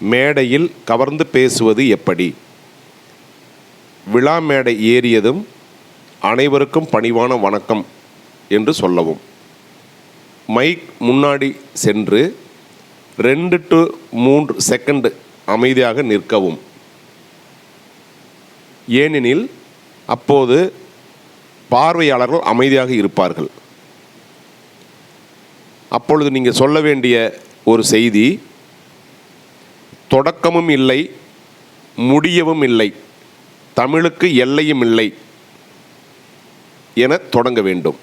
மேடையில் கவர்ந்து பேசுவது எப்படி? விழா மேடை ஏறியதும் அனைவருக்கும் பணிவான வணக்கம் என்று சொல்லவும். மைக் முன்னாடி சென்று ரெண்டு டு மூன்று செகண்ட் அமைதியாக நிற்கவும். ஏனெனில் அப்போது பார்வையாளர்கள் அமைதியாக இருப்பார்கள். அப்பொழுது நீங்கள் சொல்ல வேண்டிய ஒரு செய்தி தொடக்கமும் இல்லை முடியவும் இல்லை. தமிழுக்கு எல்லையும் இல்லை என தொடங்க வேண்டும்.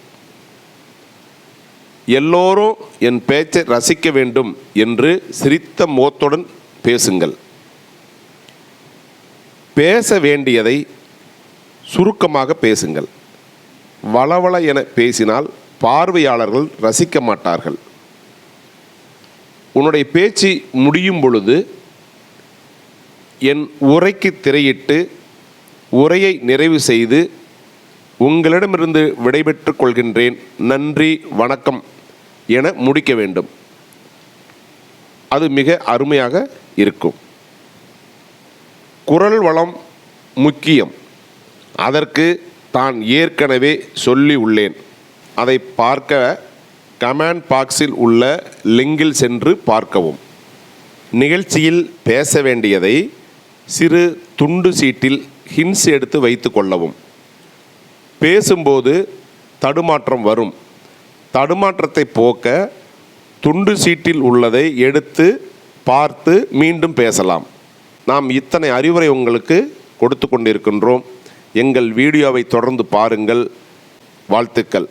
எல்லோரும் என் பேச்சை ரசிக்க வேண்டும் என்று சிரித்த முகத்துடன் பேசுங்கள். பேச வேண்டியதை சுருக்கமாக பேசுங்கள். வளவள என பேசினால் பார்வையாளர்கள் ரசிக்க மாட்டார்கள். உன்னுடைய பேச்சு முடியும் பொழுது என் உரைக்கு திரையிட்டு உரையை நிறைவு செய்து உங்களிடமிருந்து விடைபெற்று கொள்கின்றேன். நன்றி வணக்கம் என முடிக்க வேண்டும். அது மிக அருமையாக இருக்கும். குரல் வளம் முக்கியம். அதற்கு தான் ஏற்கனவே சொல்லி உள்ளேன். அதை பார்க்க கமெண்ட் பாக்ஸில் உள்ள லிங்கில் சென்று பார்க்கவும். நிகழ்ச்சியில் பேச வேண்டியதை சிறு துண்டு சீட்டில் ஹின்ஸ் எடுத்து வைத்து கொள்ளவும். பேசும்போது தடுமாற்றம் வரும். தடுமாற்றத்தை போக்க துண்டு சீட்டில் உள்ளதை எடுத்து பார்த்து மீண்டும் பேசலாம். நாம் இத்தனை அறிவுரை உங்களுக்கு கொடுத்து கொண்டிருக்கின்றோம். எங்கள் வீடியோவை தொடர்ந்து பாருங்கள். வாழ்த்துக்கள்.